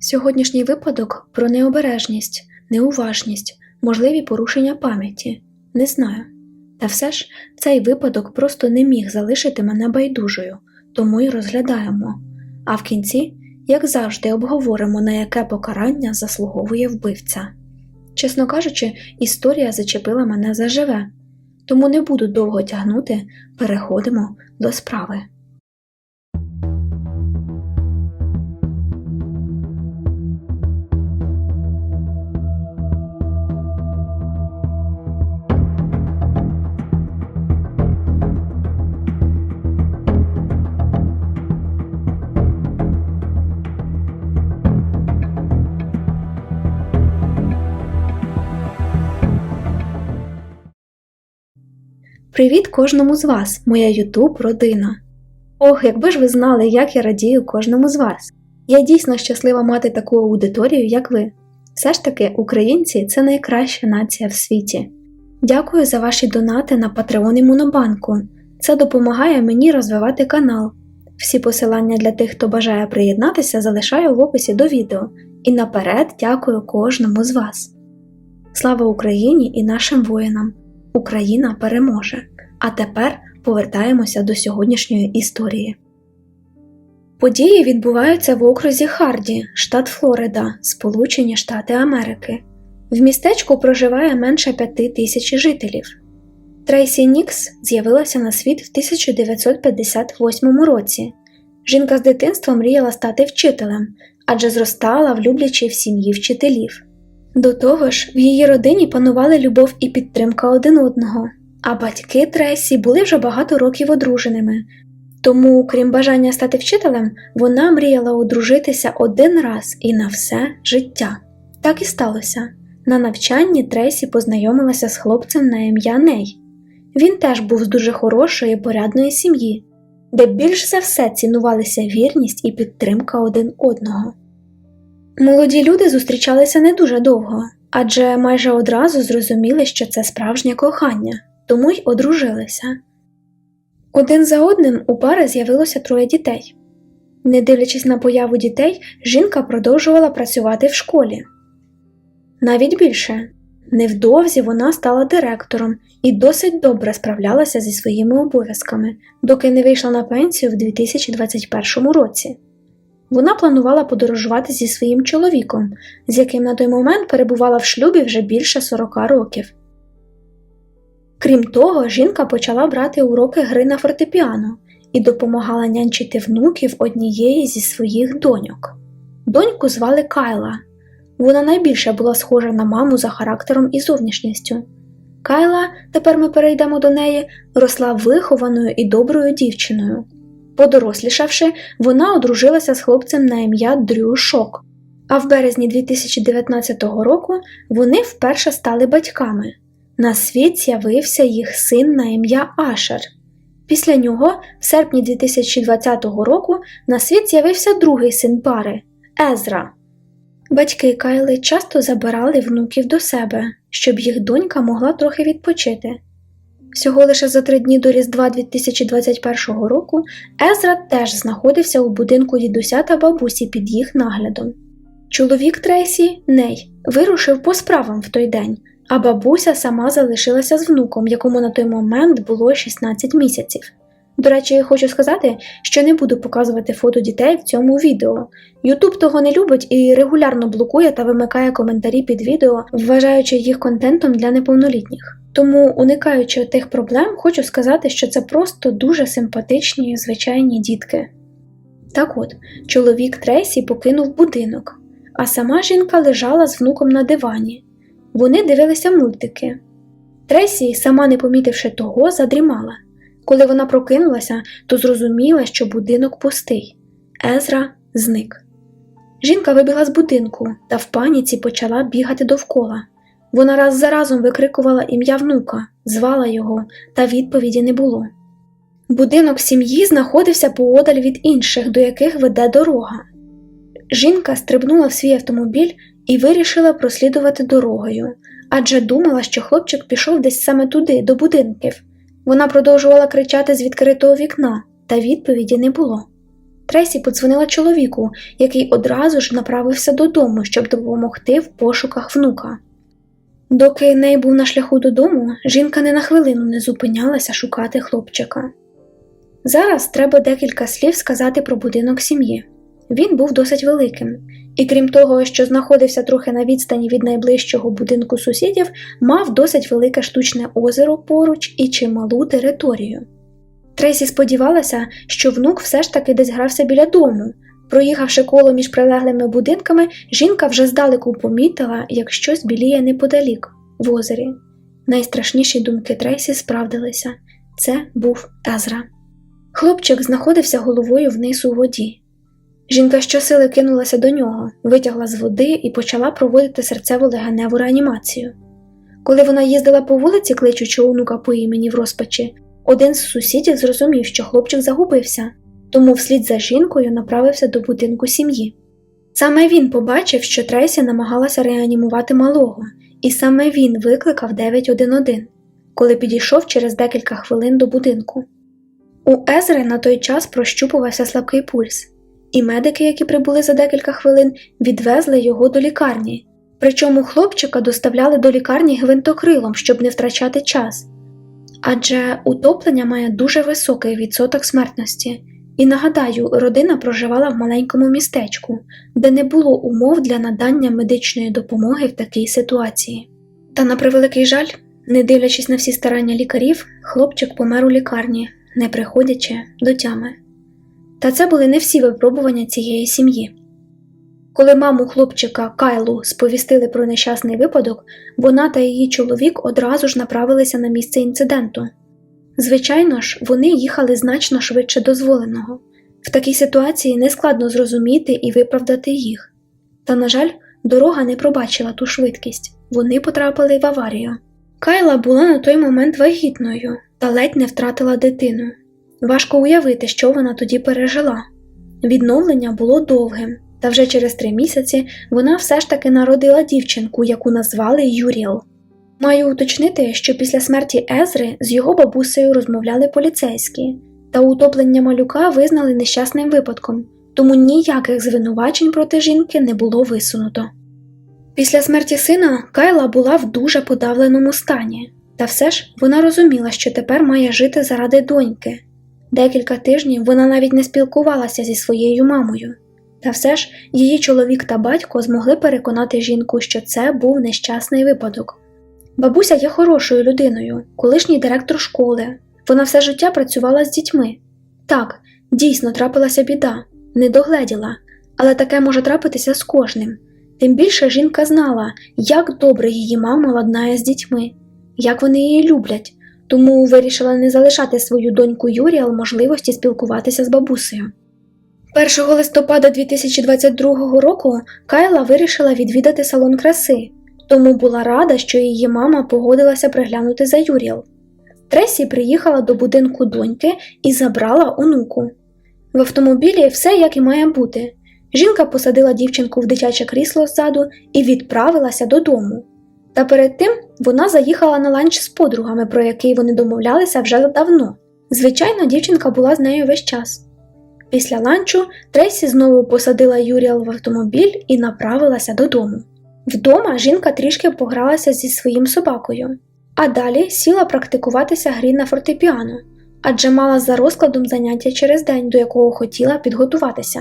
Сьогоднішній випадок про необережність, неуважність, можливі порушення пам'яті. Не знаю. Та все ж цей випадок просто не міг залишити мене байдужою, тому й розглядаємо. А в кінці, як завжди, обговоримо, на яке покарання заслуговує вбивця. Чесно кажучи, історія зачепила мене заживе, тому не буду довго тягнути, переходимо до справи. Привіт кожному з вас, моя Ютуб родина. Ох, якби ж ви знали, як я радію кожному з вас. Я дійсно щаслива мати таку аудиторію, як ви. Все ж таки, українці це найкраща нація в світі. Дякую за ваші донати на Patreon і Монобанку. Це допомагає мені розвивати канал. Всі посилання для тих, хто бажає приєднатися, залишаю в описі до відео. І наперед дякую кожному з вас. Слава Україні і нашим воїнам! Україна переможе. А тепер повертаємося до сьогоднішньої історії. Події відбуваються в окрузі Харді, штат Флорида, Сполучені Штати Америки. В містечку проживає менше п'яти тисяч жителів. Трейсі Нікс з'явилася на світ в 1958 році. Жінка з дитинства мріяла стати вчителем, адже зростала в люблячій в сім'ї вчителів. До того ж, в її родині панували любов і підтримка один одного, а батьки Тресі були вже багато років одруженими. Тому, крім бажання стати вчителем, вона мріяла одружитися один раз і на все життя. Так і сталося. На навчанні Тресі познайомилася з хлопцем на ім'я Ней. Він теж був з дуже хорошої порядної сім'ї, де більш за все цінувалися вірність і підтримка один одного. Молоді люди зустрічалися не дуже довго, адже майже одразу зрозуміли, що це справжнє кохання, тому й одружилися. Один за одним у пари з'явилося троє дітей. Не дивлячись на появу дітей, жінка продовжувала працювати в школі. Навіть більше, невдовзі вона стала директором і досить добре справлялася зі своїми обов'язками, доки не вийшла на пенсію в 2021 році. Вона планувала подорожувати зі своїм чоловіком, з яким на той момент перебувала в шлюбі вже більше 40 років. Крім того, жінка почала брати уроки гри на фортепіано і допомагала нянчити внуків однієї зі своїх доньок. Доньку звали Кайла. Вона найбільше була схожа на маму за характером і зовнішністю. Кайла, тепер ми перейдемо до неї, росла вихованою і доброю дівчиною. Подорослішавши, вона одружилася з хлопцем на ім'я Дрю Шок, а в березні 2019 року вони вперше стали батьками. На світ з'явився їх син на ім'я Ашер. Після нього, в серпні 2020 року, на світ з'явився другий син пари Езра. Батьки Кайли часто забирали внуків до себе, щоб їх донька могла трохи відпочити. Всього лише за три дні до Різдва 2021 року Езра теж знаходився у будинку дідуся та бабусі під їх наглядом. Чоловік Трейсі, Ней, вирушив по справам в той день, а бабуся сама залишилася з внуком, якому на той момент було 16 місяців. До речі, я хочу сказати, що не буду показувати фото дітей в цьому відео. Ютуб того не любить і регулярно блокує та вимикає коментарі під відео, вважаючи їх контентом для неповнолітніх. Тому, уникаючи тих проблем, хочу сказати, що це просто дуже симпатичні звичайні дітки. Так от, чоловік Трейсі покинув будинок, а сама жінка лежала з внуком на дивані. Вони дивилися мультики. Трейсі, сама не помітивши того, задрімала. Коли вона прокинулася, то зрозуміла, що будинок пустий. Езра зник. Жінка вибігла з будинку та в паніці почала бігати довкола. Вона раз за разом викрикувала ім'я внука, звала його, та відповіді не було. Будинок сім'ї знаходився поодаль від інших, до яких веде дорога. Жінка стрибнула в свій автомобіль і вирішила прослідувати дорогою, адже думала, що хлопчик пішов десь саме туди, до будинків. Вона продовжувала кричати з відкритого вікна, та відповіді не було. Тресі подзвонила чоловіку, який одразу ж направився додому, щоб допомогти в пошуках внука. Доки Ней був на шляху додому, жінка не на хвилину не зупинялася шукати хлопчика. Зараз треба декілька слів сказати про будинок сім'ї. Він був досить великим, і крім того, що знаходився трохи на відстані від найближчого будинку сусідів, мав досить велике штучне озеро поруч і чималу територію. Трейсі сподівалася, що внук все ж таки десь грався біля дому. Проїхавши коло між прилеглими будинками, жінка вже здалеку помітила, як щось біліє неподалік, в озері. Найстрашніші думки Трейсі справдилися це був Езра. Хлопчик знаходився головою вниз у воді. Жінка щосили кинулася до нього, витягла з води і почала проводити серцево-легеневу реанімацію. Коли вона їздила по вулиці, кличучи онука по імені в розпачі, один з сусідів зрозумів, що хлопчик загубився, тому вслід за жінкою направився до будинку сім'ї. Саме він побачив, що Трейсі намагалася реанімувати малого, і саме він викликав 911, коли підійшов через декілька хвилин до будинку. У Езри на той час прощупувався слабкий пульс, і медики, які прибули за декілька хвилин, відвезли його до лікарні. Причому хлопчика доставляли до лікарні гвинтокрилом, щоб не втрачати час. Адже утоплення має дуже високий відсоток смертності. І нагадаю, родина проживала в маленькому містечку, де не було умов для надання медичної допомоги в такій ситуації. Та на превеликий жаль, не дивлячись на всі старання лікарів, хлопчик помер у лікарні, не приходячи до тями. Та це були не всі випробування цієї сім'ї. Коли маму хлопчика Кайлу сповістили про нещасний випадок, вона та її чоловік одразу ж направилися на місце інциденту. Звичайно ж, вони їхали значно швидше дозволеного. В такій ситуації нескладно зрозуміти і виправдати їх. Та, на жаль, дорога не пробачила ту швидкість вони потрапили в аварію. Кайла була на той момент вагітною та ледь не втратила дитину. Важко уявити, що вона тоді пережила. Відновлення було довгим, та вже через три місяці вона все ж таки народила дівчинку, яку назвали Юріел. Маю уточнити, що після смерті Езри з його бабусею розмовляли поліцейські, та утоплення малюка визнали нещасним випадком, тому ніяких звинувачень проти жінки не було висунуто. Після смерті сина Кайла була в дуже подавленому стані, та все ж вона розуміла, що тепер має жити заради доньки. Декілька тижнів вона навіть не спілкувалася зі своєю мамою, та все ж її чоловік та батько змогли переконати жінку, що це був нещасний випадок. Бабуся є хорошою людиною, колишній директор школи. Вона все життя працювала з дітьми. Так, дійсно трапилася біда, не догледіла, але таке може трапитися з кожним. Тим більше жінка знала, як добре її мама ладнає з дітьми, як вони її люблять, тому вирішила не залишати свою доньку Юріал можливості спілкуватися з бабусею. 1 листопада 2022 року Кайла вирішила відвідати салон краси, тому була рада, що її мама погодилася приглянути за Юріал. Тресі приїхала до будинку доньки і забрала онуку. В автомобілі все як і має бути. Жінка посадила дівчинку в дитяче крісло ззаду і відправилася додому. Та перед тим вона заїхала на ланч з подругами, про який вони домовлялися вже давно. Звичайно, дівчинка була з нею весь час. Після ланчу Трейсі знову посадила Юріал в автомобіль і направилася додому. Вдома жінка трішки погралася зі своїм собакою, а далі сіла практикуватися грі на фортепіано, адже мала за розкладом заняття через день, до якого хотіла підготуватися.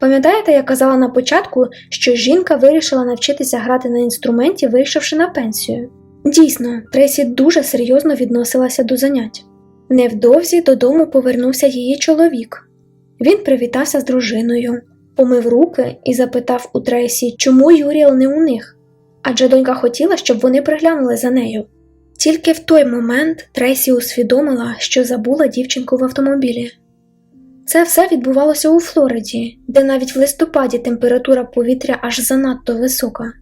Пам'ятаєте, я казала на початку, що жінка вирішила навчитися грати на інструменті, вийшовши на пенсію? Дійсно, Тресі дуже серйозно відносилася до занять. Невдовзі додому повернувся її чоловік. Він привітався з дружиною, помив руки і запитав у Тресі, чому Юріел не у них, адже донька хотіла, щоб вони приглянули за нею. Тільки в той момент Тресі усвідомила, що забула дівчинку в автомобілі. Це все відбувалося у Флориді, де навіть в листопаді температура повітря аж занадто висока.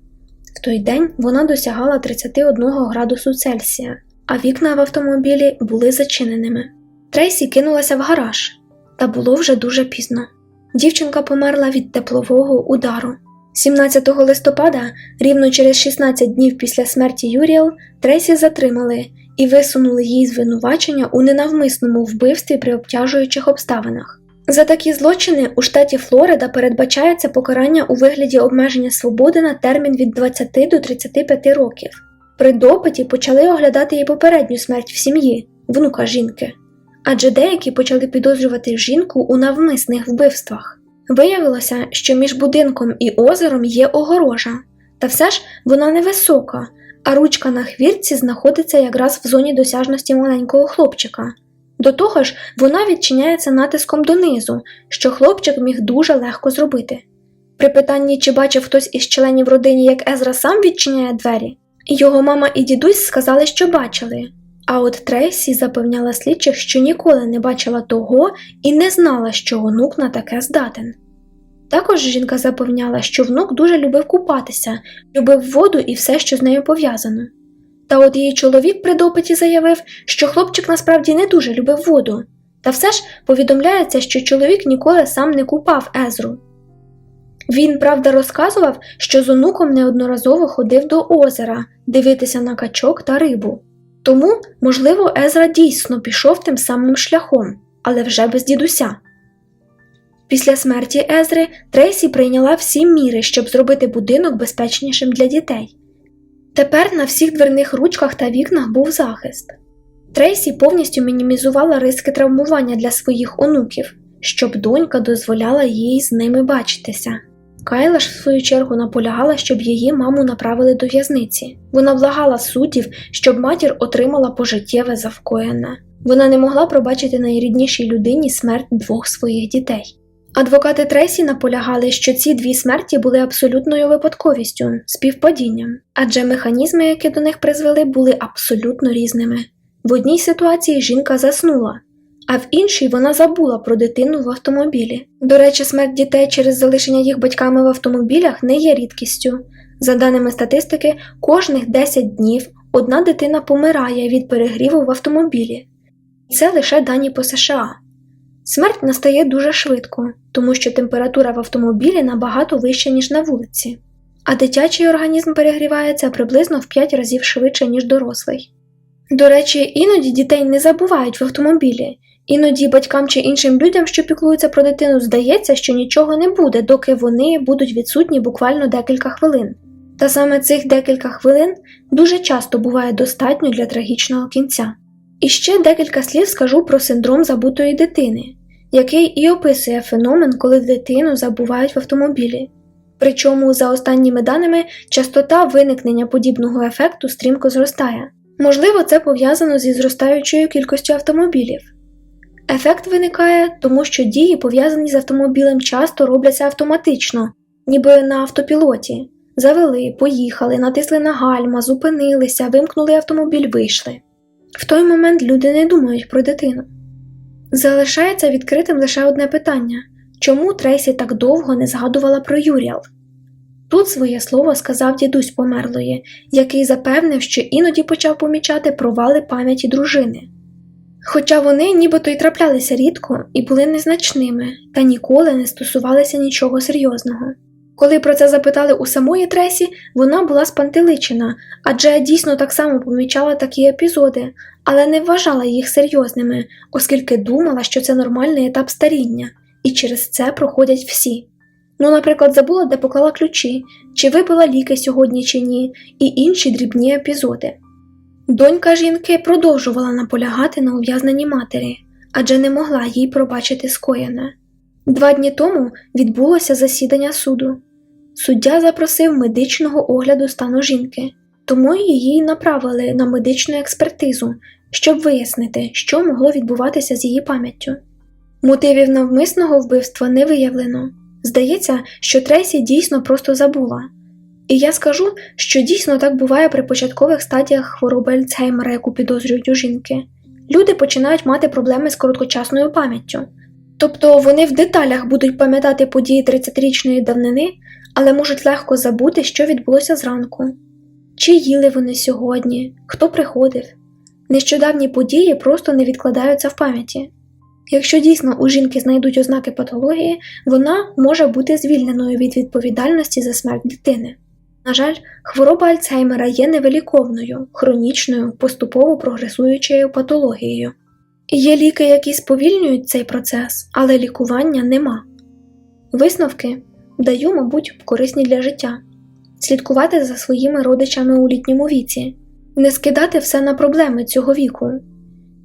В той день вона досягала 31 градусу Цельсія, а вікна в автомобілі були зачиненими. Трейсі кинулася в гараж, та було вже дуже пізно. Дівчинка померла від теплового удару. 17 листопада, рівно через 16 днів після смерті Юріел, Трейсі затримали і висунули їй звинувачення у ненавмисному вбивстві при обтяжуючих обставинах. За такі злочини у штаті Флорида передбачається покарання у вигляді обмеження свободи на термін від 20 до 35 років. При допиті почали оглядати і попередню смерть в сім'ї, внука жінки, адже деякі почали підозрювати жінку у навмисних вбивствах. Виявилося, що між будинком і озером є огорожа, та все ж вона невисока, а ручка на хвіртці знаходиться якраз в зоні досяжності маленького хлопчика. До того ж, вона відчиняється натиском донизу, що хлопчик міг дуже легко зробити. При питанні, чи бачив хтось із членів родини, як Езра сам відчиняє двері, його мама і дідусь сказали, що бачили. А от Трейсі запевняла слідчих, що ніколи не бачила того і не знала, що онук на таке здатен. Також жінка запевняла, що внук дуже любив купатися, любив воду і все, що з нею пов'язано. Та от її чоловік при допиті заявив, що хлопчик насправді не дуже любив воду, та все ж повідомляється, що чоловік ніколи сам не купав Езру. Він, правда, розказував, що з онуком неодноразово ходив до озера дивитися на качок та рибу. Тому, можливо, Езра дійсно пішов тим самим шляхом, але вже без дідуся. Після смерті Езри Трейсі прийняла всі міри, щоб зробити будинок безпечнішим для дітей. Тепер на всіх дверних ручках та вікнах був захист. Трейсі повністю мінімізувала риски травмування для своїх онуків, щоб донька дозволяла їй з ними бачитися. Кайла ж, в свою чергу, наполягала, щоб її маму направили до в'язниці. Вона благала суддів, щоб матір отримала пожиттєве завкоєне. Вона не могла пробачити найріднішій людині смерть двох своїх дітей. Адвокати Тресі наполягали, що ці дві смерті були абсолютною випадковістю, співпадінням, адже механізми, які до них призвели, були абсолютно різними. В одній ситуації жінка заснула, а в іншій вона забула про дитину в автомобілі. До речі, смерть дітей через залишення їх батьками в автомобілях не є рідкістю. За даними статистики, кожних 10 днів одна дитина помирає від перегріву в автомобілі. І Це лише дані по США. Смерть настає дуже швидко, тому що температура в автомобілі набагато вища, ніж на вулиці, а дитячий організм перегрівається приблизно в 5 разів швидше, ніж дорослий. До речі, іноді дітей не забувають в автомобілі, іноді батькам чи іншим людям, що піклуються про дитину, здається, що нічого не буде, доки вони будуть відсутні буквально декілька хвилин. Та саме цих декілька хвилин дуже часто буває достатньо для трагічного кінця. І ще декілька слів скажу про синдром забутої дитини, який і описує феномен, коли дитину забувають в автомобілі. Причому, за останніми даними, частота виникнення подібного ефекту стрімко зростає. Можливо, це пов'язано зі зростаючою кількістю автомобілів. Ефект виникає, тому що дії, пов'язані з автомобілем, часто робляться автоматично, ніби на автопілоті. Завели, поїхали, натисли на гальма, зупинилися, вимкнули автомобіль, вийшли. В той момент люди не думають про дитину. Залишається відкритим лише одне питання чому Трейсі так довго не згадувала про Юріал? Тут своє слово сказав дідусь померлої, який запевнив, що іноді почав помічати провали пам'яті дружини. Хоча вони нібито й траплялися рідко і були незначними, та ніколи не стосувалися нічого серйозного. Коли про це запитали у самої Тресі, вона була спантеличена, адже дійсно так само помічала такі епізоди, але не вважала їх серйозними, оскільки думала, що це нормальний етап старіння, і через це проходять всі. Ну, наприклад, забула, де поклала ключі, чи випила ліки сьогодні чи ні, і інші дрібні епізоди. Донька жінки продовжувала наполягати на ув'язненні матері, адже не могла їй пробачити скоєне. Два дні тому відбулося засідання суду. Суддя запросив медичного огляду стану жінки, тому її направили на медичну експертизу, щоб вияснити, що могло відбуватися з її пам'яттю. Мотивів навмисного вбивства не виявлено. Здається, що Трейсі дійсно просто забула. І я скажу, що дійсно так буває при початкових стадіях хвороби Альцгеймера, яку підозрюють у жінки. Люди починають мати проблеми з короткочасною пам'яттю. Тобто вони в деталях будуть пам'ятати події 30-річної давнини, але можуть легко забути, що відбулося зранку. Чи їли вони сьогодні, хто приходив. Нещодавні події просто не відкладаються в пам'яті. Якщо дійсно у жінки знайдуть ознаки патології, вона може бути звільненою від відповідальності за смерть дитини. На жаль, хвороба Альцгеймера є невиліковною, хронічною, поступово прогресуючою патологією. Є ліки, які сповільнюють цей процес, але лікування нема. Висновки даю, мабуть, корисні для життя, слідкувати за своїми родичами у літньому віці, не скидати все на проблеми цього віку.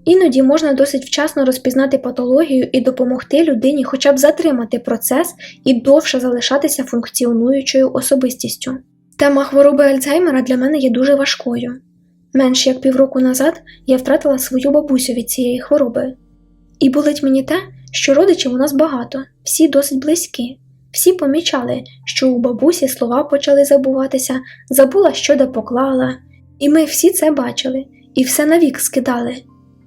Іноді можна досить вчасно розпізнати патологію і допомогти людині хоча б затримати процес і довше залишатися функціонуючою особистістю. Тема хвороби Альцгеймера для мене є дуже важкою. Менш як півроку назад я втратила свою бабусю від цієї хвороби. І болить мені те, що родичів у нас багато, всі досить близькі. Всі помічали, що у бабусі слова почали забуватися, забула, що де поклала. І ми всі це бачили, і все навік скидали.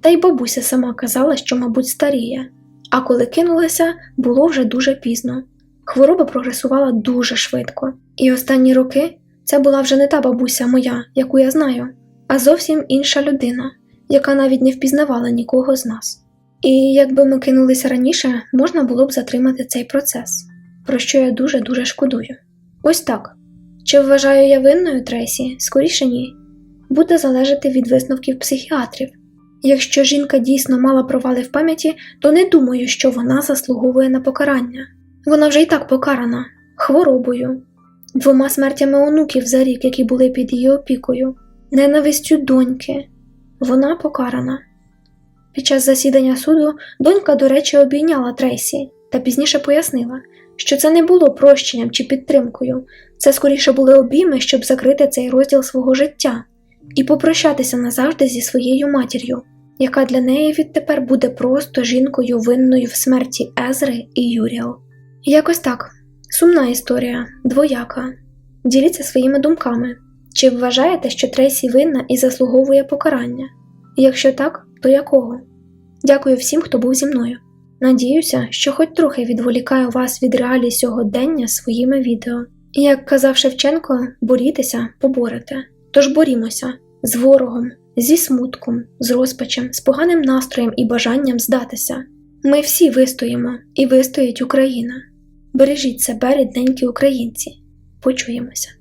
Та й бабуся сама казала, що, мабуть, старіє. А коли кинулася, було вже дуже пізно. Хвороба прогресувала дуже швидко, і останні роки це була вже не та бабуся моя, яку я знаю, а зовсім інша людина, яка навіть не впізнавала нікого з нас. І якби ми кинулися раніше, можна було б затримати цей процес, про що я дуже-дуже шкодую. Ось так. Чи вважаю я винною Трейсі? Скоріше ні. Буде залежати від висновків психіатрів. Якщо жінка дійсно мала провали в пам'яті, то не думаю, що вона заслуговує на покарання. Вона вже й так покарана хворобою, двома смертями онуків за рік, які були під її опікою, ненавистю доньки. Вона покарана. Під час засідання суду донька, до речі, обійняла Трейсі та пізніше пояснила, що це не було прощенням чи підтримкою, це скоріше були обійми, щоб закрити цей розділ свого життя і попрощатися назавжди зі своєю матір'ю, яка для неї відтепер буде просто жінкою винною в смерті Езри і Юріал. Якось так. Сумна історія, двояка. Діліться своїми думками. Чи вважаєте, що Трейсі винна і заслуговує покарання? Якщо так, то якого? Дякую всім, хто був зі мною. Надіюся, що хоч трохи відволікаю вас від реалій сьогодення своїми відео. І як казав Шевченко, борітеся, поборете. Тож борімося з ворогом, зі смутком, з розпачем, з поганим настроєм і бажанням здатися. Ми всі вистоїмо і вистоїть Україна. Бережіть себе, рідненькі українці. Почуємося.